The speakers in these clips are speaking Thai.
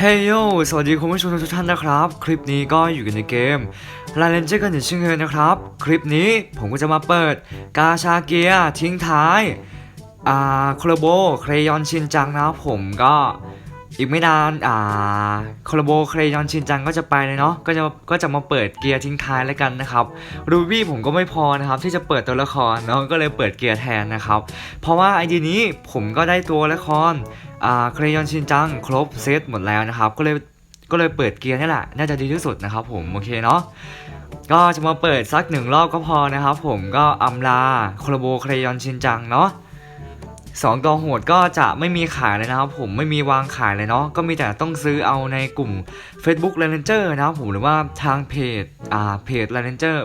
เฮ้ยโยสวัสดีคุณผู้ชมทุกท่านนะครับ คลิปนี้ก็อยู่กันในเกมลาเลนเจอร์กันอย่างเช่นเคยนะครับ คลิปนี้ผมก็จะมาเปิด กาชาเกียทิ้งท้าย อ่าโคลโบเครยอนชินจังนะครับผมก็ อีกไม่นานอ่าโคลโบเครยอนชินจังก็จะไปเลยเนาะก็จะก็จะมาเปิดเกียร์ทิ้งท้ายแล้วกันนะครับรูบี้ผมก็ไม่พอนะครับที่จะเปิดตัวละครเนาะก็เลยเปิดเกียร์แทนนะครับเพราะว่าไอดีนี้ผมก็ได้ตัวละครอ่าเครยอนชินจังครบเซตหมดแล้วนะครับก็เลยก็เลยเปิดเกียร์นี่แหละน่าจะดีที่สุดนะครับผมโอเคเนาะก็จะมาเปิดสักหนึ่งรอบก็พอนะครับผมก็อำลาโคลโบเครยอนชินจังเนาะ สองตัวโหดก็จะไม่มีขายเลยนะครับผมไม่มีวางขายเลยเนาะก็มีแต่ต้องซื้อเอาในกลุ่ม Facebook r a n g e r นะครับผมหรือว่าทางเพจอ่าเพจ r a n g e r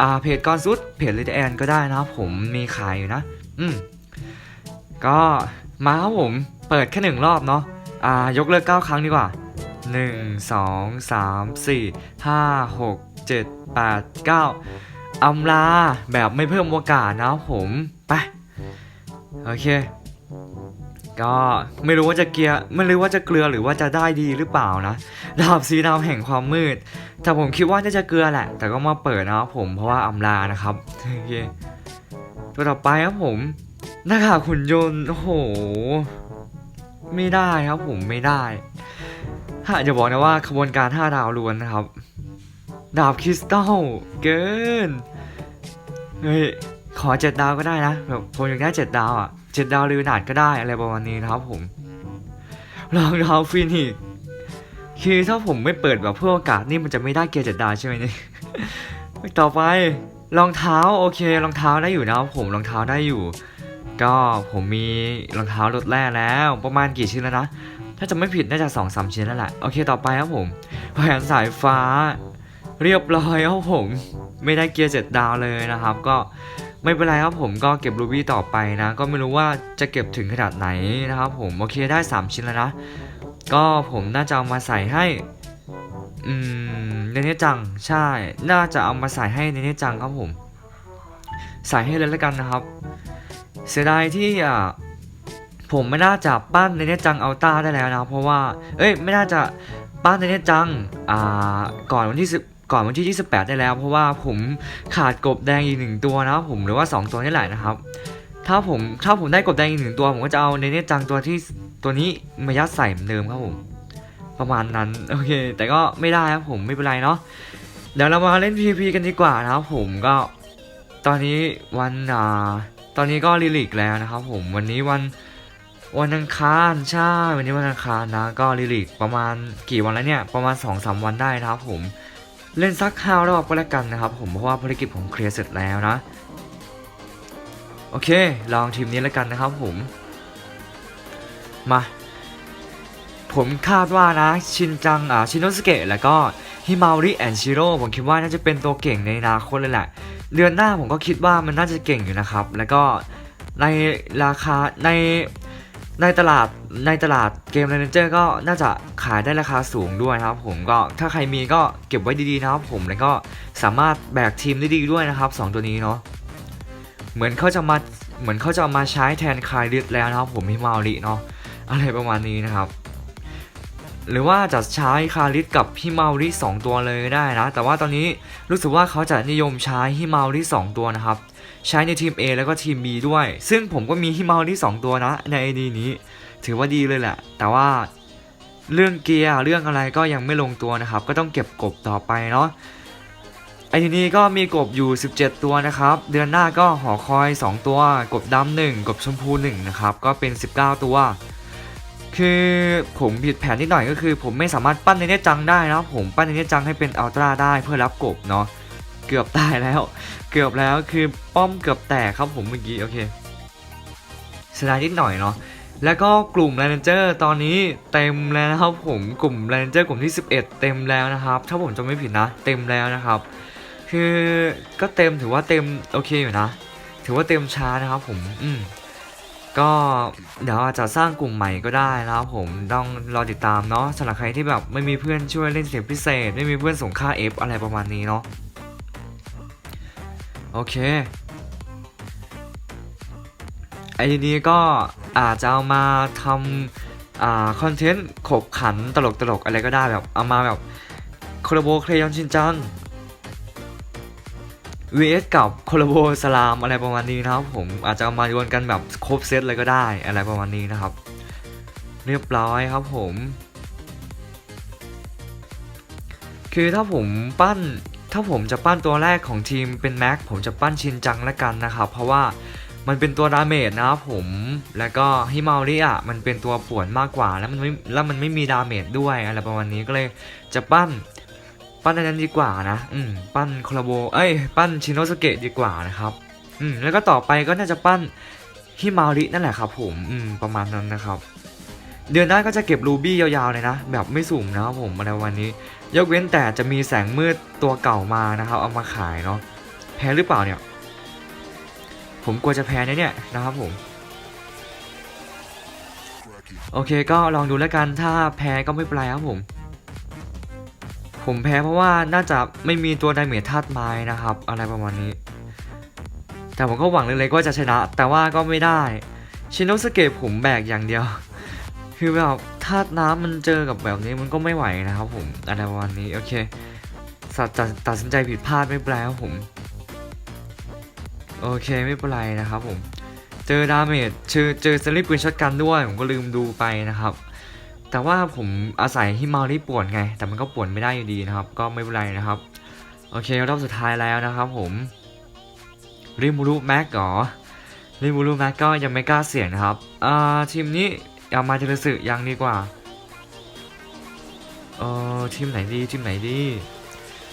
อ่าเพจกอนซุดเพจลิทแอนก็ได้นะครับผมมีขายอยู่นะ อืมก็มาครับผมเปิดแค่หนึ่งรอบเนาะอ่ายกเลิก 9 ครั้งดีกว่า 1 2 3 4 5 6 7 8 9อำลาแบบไม่เพิ่มโอกาสนะครับผมไป โอเค ก็ไม่รู้ว่าจะเกียไม่รู้ว่าจะเกลือหรือว่าจะได้ดีหรือเปล่านะดาบสีดำแห่งความมืด แต่ผมคิดว่าน่าจะเกลือแหละ แต่ก็มาเปิดนะครับผมเพราะว่าอำลานะครับโอเคตัวต่อไปครับผมหน้ากากหุ่นยนต์โอ้โหไม่ได้ครับผมไม่ได้ถ้าจะบอกนะว่าขบวนการ5ดาวล้วนนะครับ ดาบคริสตัลเกินเฮ้ย ขอเจ็ดดาวก็ได้นะแบบผมอยากได้เจ็ดดาวอะเจ็ดดาวลือหนาดก็ได้อะไรประมาณนี้นะครับผมรองเท้าฟินิกคือถ้าผมไม่เปิดแบบเพื่อโอกาสนี่มันจะไม่ได้เกียร์เจ็ดดาวใช่ไหมเนี่ยต่อไปรองเท้าโอเครองเท้าได้อยู่นะครับผมรองเท้าได้อยู่ ก็ผมมีรองเท้ารถแร่แล้ว ประมาณกี่ชิ้นแล้วนะถ้าจะไม่ผิดน่าจะสองสามชิ้นนั่นแหละโอเคต่อไปครับผมแผนสายฟ้าเรียบร้อยครับผม ไม่ได้เกียร์เจ็ดดาวเลยนะครับ ก็ ไม่เป็นไรครับผมก็เก็บรูบี้ต่อไปนะ ก็ไม่รู้ว่าจะเก็บถึงขนาดไหนนะครับผมโอเคได้ 3 ชิ้นแล้วนะ ก็ผมน่าจะเอามาใส่ให้อืมเนเนจังใช่ น่าจะเอามาใส่ให้เนเนจังครับผม ใส่ให้เลยแล้วกันนะครับ เสียดายที่อ่าผมไม่น่าจะปั้นเนเนจังอัลต้าได้แล้วนะเพราะว่า เอ้ยไม่น่าจะปั้นเนเนจังอ่าก่อนวันที่10 ก่อนวันที่ 28 ได้แล้ว เพราะว่าผมขาดกบแดงอีกหนึ่งตัวนะครับผมหรือว่า 2 ตัวนี่แหละนะครับ ถ้าผมถ้าผมได้กบแดงอีกหนึ่งตัว ผมก็จะเอาเนเนจังตัวที่ตัวนี้มายัดใส่เหมือนเดิมครับผม ประมาณนั้นโอเค แต่ก็ไม่ได้ครับผมไม่เป็นไรเนาะเดี๋ยวเรามาเล่น PVP กันดีกว่านะครับผมก็ตอนนี้วันอ่าตอนนี้ก็ลิลิกแล้วนะครับผมวันนี้วันวันอังคารใช่วันนี้วันอังคารนะ ก็ลิลิกประมาณกี่วันแล้วเนี่ยประมาณ2อสวันได้นะครับผม เล่นซักฮาวรอบก็แล้วกันนะครับผมเพราะว่าภารกิจผมเคลียร์เสร็จแล้วนะ โอเค ลองทีมนี้แล้วกันนะครับผม มา ผมคาดว่านะ ชินจังอ่าชินโนสเกะแล้วก็ฮิมาริแอนชิโร่ผมคิดว่าน่าจะเป็นตัวเก่งในอนาคตเลยแหละเดือนหน้าผมก็คิดว่ามันน่าจะเก่งอยู่นะครับ แล้วก็ในราคาใน ในตลาดในตลาดเกมเรนเจอร์ก็น่าจะขายได้ราคาสูงด้วยนะครับ ผมก็ถ้าใครมีก็เก็บไว้ดีๆนะครับผมแล้วก็สามารถแบกทีมได้ดีด้วยนะครับสองตัวนี้เนาะเหมือนเขาจะมาเหมือนเขาจะมาใช้แทนคายลิสแล้วนะครับ ผมฮิมาริเนาะอะไรประมาณนี้นะครับ หรือว่าจะใช้คาริสกับฮิมาริสองตัวเลยก็ได้นะ แต่ว่าตอนนี้รู้สึกว่าเขาจะนิยมใช้ฮิมาริสองตัวนะครับ ใช้ในทีม A แล้วก็ทีม B ด้วย ซึ่งผมก็มีฮิมาริสองตัวนะใน ID นี้ ถือว่าดีเลยแหละ แต่ว่าเรื่องเกียร์เรื่องอะไรก็ยังไม่ลงตัวนะครับ ก็ต้องเก็บกบต่อไปเนาะไอทีนี้ก็มีกบอยู่ 17 ตัวนะครับ เดือนหน้าก็หอคอย 2 ตัว กบดำหนึ่งกบชมพู1นะครับ ก็เป็น 19 ตัว คือผมผิดแผนนิดหน่อยก็คือ ผมไม่สามารถปั้นในเนจังได้นะผมปั้นในเนจังให้เป็นอัลตร้าได้เพื่อรับกบเนาะ เกือบตายแล้ว เกือบแล้วคือป้อมเกือบแตกครับผมเมื่อกี้โอเคเสียดายนิดหน่อยเนาะแล้วก็กลุ่ม r a n g e r ตอนนี้เต็มแล้วนะครับผมกลุ่ม r a n g e r กลุ่มที่ 11 เต็มแล้วนะครับ ถ้าผมจำไม่ผิดนะ เต็มแล้วนะครับ คือก็เต็มถือว่าเต็มโอเคอยู่นะ ถือว่าเต็มช้านะครับผมอืมก็เดี๋ยวอาจจะสร้างกลุ่มใหม่ก็ได้นะครับผมต้องรอติดตามเนาะสำหรับใครที่แบบไม่มีเพื่อนช่วยเล่นเสียงพิเศษ ไม่มีเพื่อนส่งค่า F อะไรประมาณนี้เนาะ โอเค ไอทีนี้ก็อาจจะเอามาทอ่าคอนเทนต์ขบขันตลกตลกอะไรก็ได้แบบเอามาแบบโคลาโบเครยอนชินจัง vs กับโคลาโบสลามอะไรประมาณนี้นะครับผมอาจจะมาโยนกันแบบครบเซตเลยก็ได้อะไรประมาณนี้นะครับ เรียบร้อยครับผม คือถ้าผมปั้น ถ้าผมจะปั้นตัวแรกของทีมเป็นแม็กผมจะปั้นชินจังละกันนะครับ เพราะว่ามันเป็นตัวดาเมจนะครับผมแล้วก็ฮิมาริอะมันเป็นตัวป่วนมากกว่าแล้วมันไม่แล้วมันไม่มีดาเมจด้วยอะไรประมาณนี้ก็เลยจะปั้นปั้นอันนั้นดีกว่านะ อืม ปั้นคาราโบ เอ้ย ปั้นชินโนสเกะดีกว่านะครับ อืม แล้วก็ต่อไปก็น่าจะปั้นฮิมารินั่นแหละครับผม อืม ประมาณนั้นนะครับ เดือนหน้าก็จะเก็บรูบี้ยาวๆเลยนะ แบบไม่สุ่มนะครับผมในวันนี้ ยกเว้นแต่จะมีแสงมืดตัวเก่ามานะครับ เอามาขายเนาะแพ้หรือเปล่าเนี่ย ผมกลัวจะแพ้นะเนี่ยนะครับผม โอเคก็ลองดูแล้วกันถ้าแพ้ก็ไม่เป็นไรครับผม ผมแพ้เพราะว่าน่าจะไม่มีตัวไดเมจธาตุไม้นะครับ อะไรประมาณนี้ แต่ผมก็หวังเล็กๆว่าจะชนะ แต่ว่าก็ไม่ได้ชินโนสเกะผมแบกอย่างเดียว คือแบบธาน้ำมันเจอกับแบบนี้มันก็ไม่ไหวนะครับผมอะไรประมาณนี้โอเคสัตว์ตัดตัดสินใจผิดพลาดไม่เป็นไรครับผม โอเคไม่เป็นไรนะครับผม เจอดาเมจเจอเจอสลิปปืนช็อตกันด้วย ผมก็ลืมดูไปนะครับ แต่ว่าผมอาศัยฮิมาริป่วนไง แต่มันก็ป่วนไม่ได้อยู่ดีนะครับ ก็ไม่เป็นไรนะครับ โอเครอบสุดท้ายแล้วนะครับผมริมูรุแม็กเหรอริมูรุแม็กก็ยังไม่กล้าเสี่ยงนะครับอ่าทีมนี้ ยามาเทรสึยังดีกว่า เออทีมไหนดีทีมไหนดี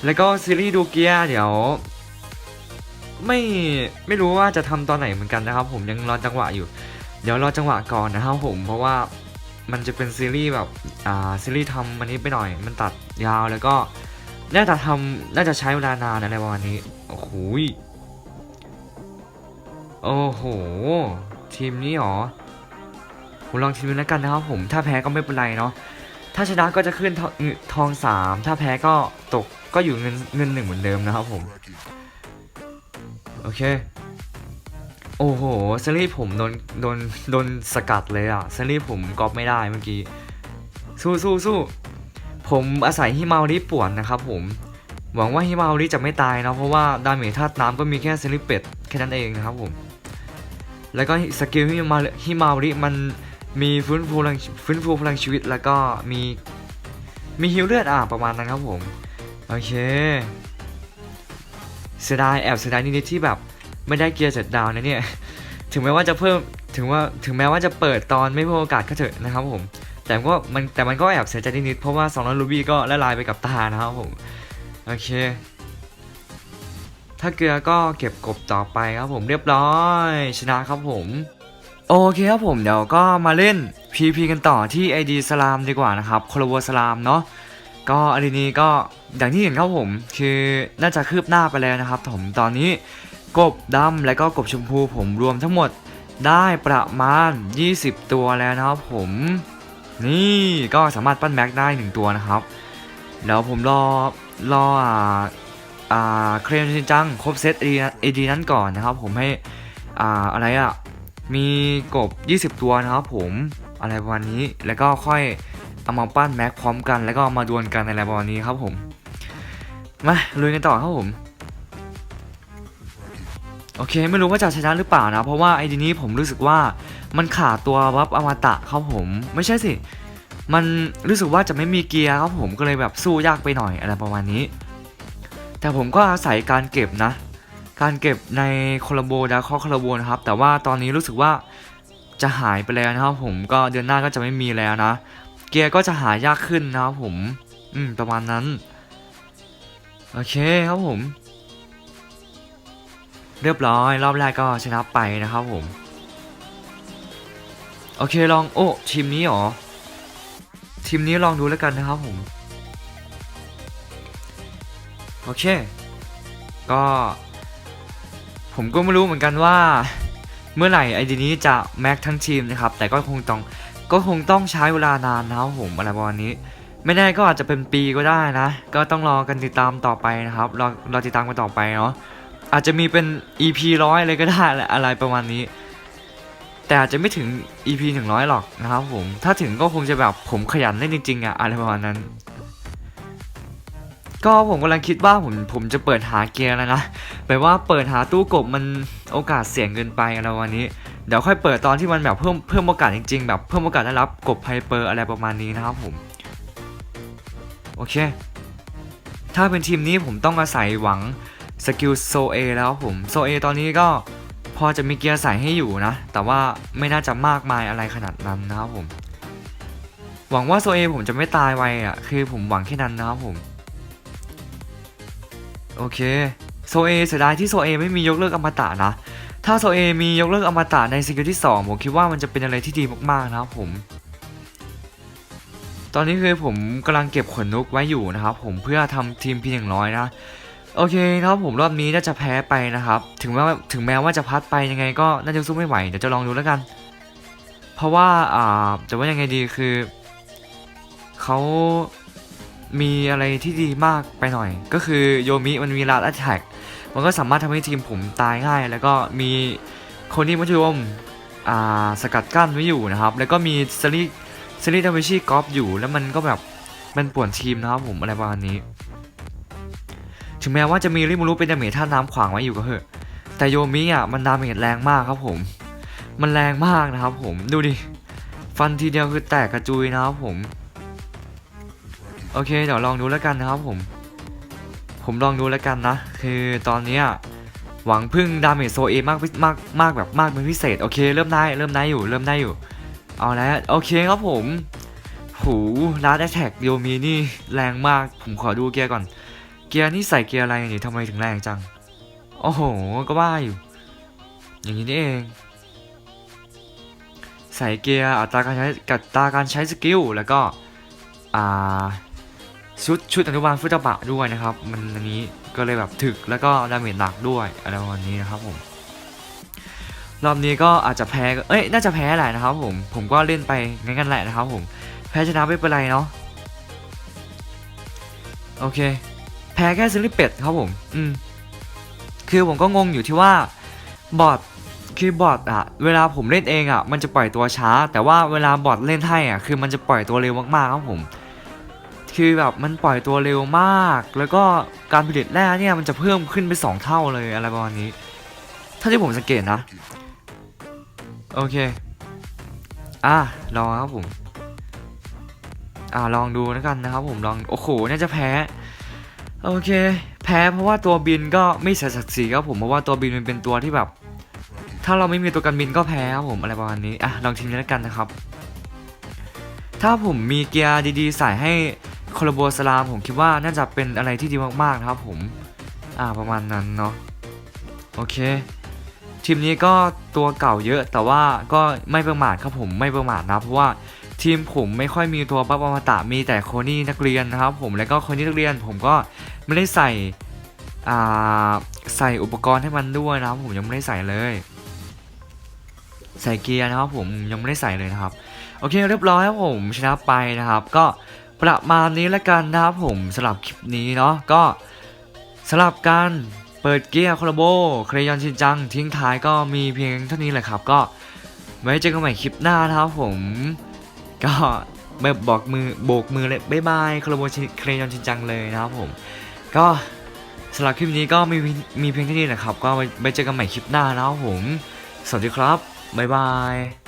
แล้วก็ซีรีส์ดูเกียร์เดี๋ยว ไม่ไม่รู้ว่าจะทำตอนไหนเหมือนกันนะครับ ผมยังรอจังหวะอยู่ เดี๋ยวรอจังหวะก่อนนะครับผมเพราะว่ามันจะเป็นซีรีส์แบบอ่าซีรีส์ทำอันนี้ไปหน่อยมันตัดยาวแล้วก็น่าจะทำน่าจะใช้เวลานานอะไรประมาณนี้โอ้โหโอ้โหทีมนี้หรอ ผมลองทีมนี้แล้วกันนะครับผมถ้าแพ้ก็ไม่เป็นไรเนาะถ้าชนะก็จะขึ้นทองทองสามถ้าแพ้ก็ตกก็อยู่เงินเงินหนึ่งเหมือนเดิมนะครับผมโอเคโอ้โหซรีผมโดนโดนโดนสกัดเลยอะซรีผมก๊อปไม่ได้เมื่อกี้สู้สู้สู้ผมอาศัยฮิมาริป่วนนะครับผมหวังว่าฮิมาริจะไม่ตายนะเพราะว่าดาเมจธาตุน้ำก็มีแค่ซรีเป็ดแค่นั้นเองนะครับผมแล้วก็สกิลฮิมาฮิมาริมัน มีฟื้นฟูพลังฟื้นฟูพลังชีวิตแล้วก็มีมีฮิวเลือดอะประมาณนั้นครับผม โอเค เสียดายแอบเสียดายนิดๆที่แบบไม่ได้เกียร์เจ็ดดาวนะเนี่ย ถึงแม้ว่าจะเพิ่มถึงว่าถึงแม้ว่าจะเปิดตอนไม่เพิ่มโอกาสก็เถอะนะครับผม แต่ก็มันแต่มันก็แอบเสียใจนิดๆเพราะว่า2 0 0รูบี้ก็ละลายไปกับตานะครับผม โอเค ถ้าเกลือก็เก็บกบต่อไปครับผมเรียบร้อย ชนะครับผม โอเคครับผมเดี๋ยวก็มาเล่น PP กันต่อที่ ID สลามดีกว่านะครับโคลโวสลามเนาะก็อันนี้ก็อย่างที่เห็นครับผม คือน่าจะคืบหน้าไปแล้วนะครับผมตอนนี้กบดำและก็กบชมพูผมรวมทั้งหมดได้ประมาณ 20 ตัวแล้วนะครับผม นี่ก็สามารถปั้นแม็กได้ 1 ตัวนะครับเดี๋ยวผมรอรออ่าอ่าเครนชินจังครบเซตเอดีนั้นก่อนนะครับ ผมให้อ่าอะไรอะ มีกบ 20 ตัวนะครับผมอะไรประมาณนี้ แล้วก็ค่อยเอามาปั้นแม็กพร้อมกัน แล้วก็เอามาดวลกันในอะไรประมาณนี้ครับผม มาลุยกันต่อครับผม โอเคไม่รู้ว่าจะชนะหรือเปล่านะ เพราะว่าไอดีนี้ผมรู้สึกว่ามันขาดตัววับอมตะครับผม ไม่ใช่สิ มันรู้สึกว่าจะไม่มีเกียร์ครับผมก็เลยแบบสู้ยากไปหน่อยอะไรประมาณนี้ แต่ผมก็อาศัยการเก็บนะ การเก็บในโคลาโบดาคอโคลาโบนะครับ แต่ว่าตอนนี้รู้สึกว่าจะหายไปแล้วนะครับ ผมก็เดือนหน้าก็จะไม่มีแล้วนะ เกียร์ก็จะหายากขึ้นนะครับผม อืมประมาณนั้น โอเคครับผม เรียบร้อยรอบแรกก็ชนะไปนะครับผม โอเคลองโอ้ทีมนี้หรอ ทีมนี้ลองดูแล้วกันนะครับผม โอเค ก็ ผมก็ไม่รู้เหมือนกันว่า เมื่อไหร่ไอเดียนี้จะแม็กทั้งทีมนะครับ แต่ก็คงต้องก็คงต้องใช้เวลานานนะครับผมอะไรประมาณนี้ ไม่แน่ก็อาจจะเป็นปีก็ได้นะ ก็ต้องรอกันติดตามต่อไปนะครับรอรอติดตามกันต่อไปเนาะอาจจะมีเป็น EP ร้อยเลยก็ได้แหละอะไรประมาณนี้ แต่อาจจะไม่ถึง EP 100 หรอกนะครับผมถ้าถึงก็คงจะแบบผมขยันเล่นจริงๆอะอะไรประมาณนั้น ก็ผมกำลังคิดว่าผมผมจะเปิดหาเกียร์แล้วนะแปลว่าเปิดหาตู้กบมันโอกาสเสี่ยงเกินไปอะไรวันนี้ เดี๋ยวค่อยเปิดตอนที่มันแบบเพิ่มเพิ่มโอกาสจริงๆ แบบเพิ่มโอกาสได้รับกบไฮเปอร์อะไรประมาณนี้นะครับผม โอเค ถ้าเป็นทีมนี้ผมต้องอาศัยหวังสกิลโซเอแล้วผมโซเอตอนนี้ก็พอจะมีเกียร์ใส่ให้อยู่นะ แต่ว่าไม่น่าจะมากมายอะไรขนาดนั้นนะครับผม หวังว่าโซเอผมจะไม่ตายไวอะคือผมหวังแค่นั้นนะครับผม โอเคโซเอเสียดายที่โซเอไม่มียกเลิกอมตะนะ ถ้าโซเอมียกเลิกอมตะในสกิลที่ 2 ผมคิดว่ามันจะเป็นอะไรที่ดีมากๆนะครับผม ตอนนี้คือผมกำลังเก็บขนนกไว้อยู่นะครับผมเพื่อทำทีมพีหนึ่งร้อยนะ โอเคนะครับผมรอบนี้น่าจะแพ้ไปนะครับ ถึงแม้ว่าถึงแม้ว่าจะพัดไปยังไงก็น่าจะสู้ไม่ไหวเดี๋ยวจะลองดูแล้วกัน เพราะว่าอ่าจะว่ายังไงดีคือเขา มีอะไรที่ดีมากไปหน่อย ก็คือโยมิมันมีลาดอัตแทกมันก็สามารถทำให้ทีมผมตายง่าย แล้วก็มีคนที่มัธยมอ่าสกัดกั้นไว้อยู่นะครับ แล้วก็มีซาริซาริดาวิชีกอฟอยู่ แล้วมันก็แบบมันป่วนทีมนะครับผมอะไรประมาณนี้ ถึงแม้ว่าจะมีริมูรุเป็นดาเมจท่าน้ำขวางไว้อยู่ก็เถอะ แต่โยมิอะมันดาเมจแรงมากครับผม มันแรงมากนะครับผม ดูดิ ฟันทีเดียวคือแตกกระจุยนะครับผม โอเค เดี๋ยวลองดูแล้วกันนะครับผม ผมลองดูแล้วกันนะ คือตอนนี้หวังพึ่งดาเมจโซเอมากมากมากแบบมากเป็นพิเศษ โอเค เริ่มได้เริ่มได้อยู่เริ่มได้อยู่ เอาแล้วโอเคครับผมหูลาดแอท็กโยมีนี่แรงมาก ผมขอดูเกียร์ก่อน เกียร์นี่ใส่เกียร์อะไรนี่ทำไมถึงแรงจัง โอ้โห ก็ว่าอยู่ อย่างนี้นี่เอง ใส่เกียร์อัตราการใช้กัตราการใช้สกิลแล้วก็ อ่า ชุดชุดอนุบาลฟุตบะด้วยนะครับ มันอันนี้ก็เลยแบบถึกแล้วก็ดาเมจหนักด้วยอะไรประมาณนี้นะครับผมรอบนี้ก็อาจจะแพ้เอ้ยน่าจะแพ้แหละนะครับผมผมก็เล่นไปงั้นกันแหละนะครับผมแพ้ชนะไม่เป็นไรเนาะโอเค แพ้แค่ซิลิเป็ดครับผม อืม คือผมก็งงอยู่ที่ว่าบอทคือบอทอะเวลาผมเล่นเองอะมันจะปล่อยตัวช้า แต่ว่าเวลาบอทเล่นให้อะคือมันจะปล่อยตัวเร็วมากๆครับผม คือแบบมันปล่อยตัวเร็วมาก แล้วก็การผลิตแร่เนี่ยมันจะเพิ่มขึ้นไป 2 เท่าเลยอะไรประมาณนี้ ถ้าที่ผมสังเกตนะ โอเค อะลองครับผม อ่าลองดูแล้วกันนะครับผมลอง โอ้โห น่าจะแพ้ โอเค แพ้เพราะว่าตัวบินก็ไม่เสียศักดิ์ศรีครับผม เพราะว่าตัวบินมันเป็นตัวที่แบบ ถ้าเราไม่มีตัวกันบินก็แพ้ครับผมอะไรประมาณนี้ อะลองทีนี้แล้วกันนะครับถ้าผมมีเกียร์ดีๆ ใส่ให้ โคลโบสลามผมคิดว่าน่าจะเป็นอะไรที่ดีมากๆนะครับผม อ่าประมาณนั้นเนาะโอเค ทีมนี้ก็ตัวเก่าเยอะแต่ว่าก็ไม่ประมาทครับผมไม่ประมาทนะเพราะว่าทีมผมไม่ค่อยมีตัวปั๊บอมตะมีแต่โคนี่นักเรียนนะครับผมแล้วก็โคนี่นักเรียนผมก็ไม่ได้ใส่อ่าใส่อุปกรณ์ให้มันด้วยนะครับผมยังไม่ได้ใส่เลย ใส่เกียร์นะครับผมยังไม่ได้ใส่เลยนะครับ โอเคเรียบร้อยครับผมชนะไปนะครับ ก็ ประมาณนี้แล้วกันนะครับผมสำหรับคลิปนี้เนาะก็สำหรับการเปิดเกียร์คอลโบเครยอนชินจัง ทิ้งท้ายก็มีเพียงเท่านี้แหละครับ ก็ไว้เจอกันใหม่คลิปหน้านะครับผม ก็แบบบอกมือโบกมือเลยบ๊ายบายคอลโบเครยอนชินจังเลยนะครับผม ก็สำหรับคลิปนี้ก็มีมีเพียงเท่านี้แหละครับ ก็ไว้เจอกันใหม่คลิปหน้านะครับผม สวัสดีครับบ๊ายบาย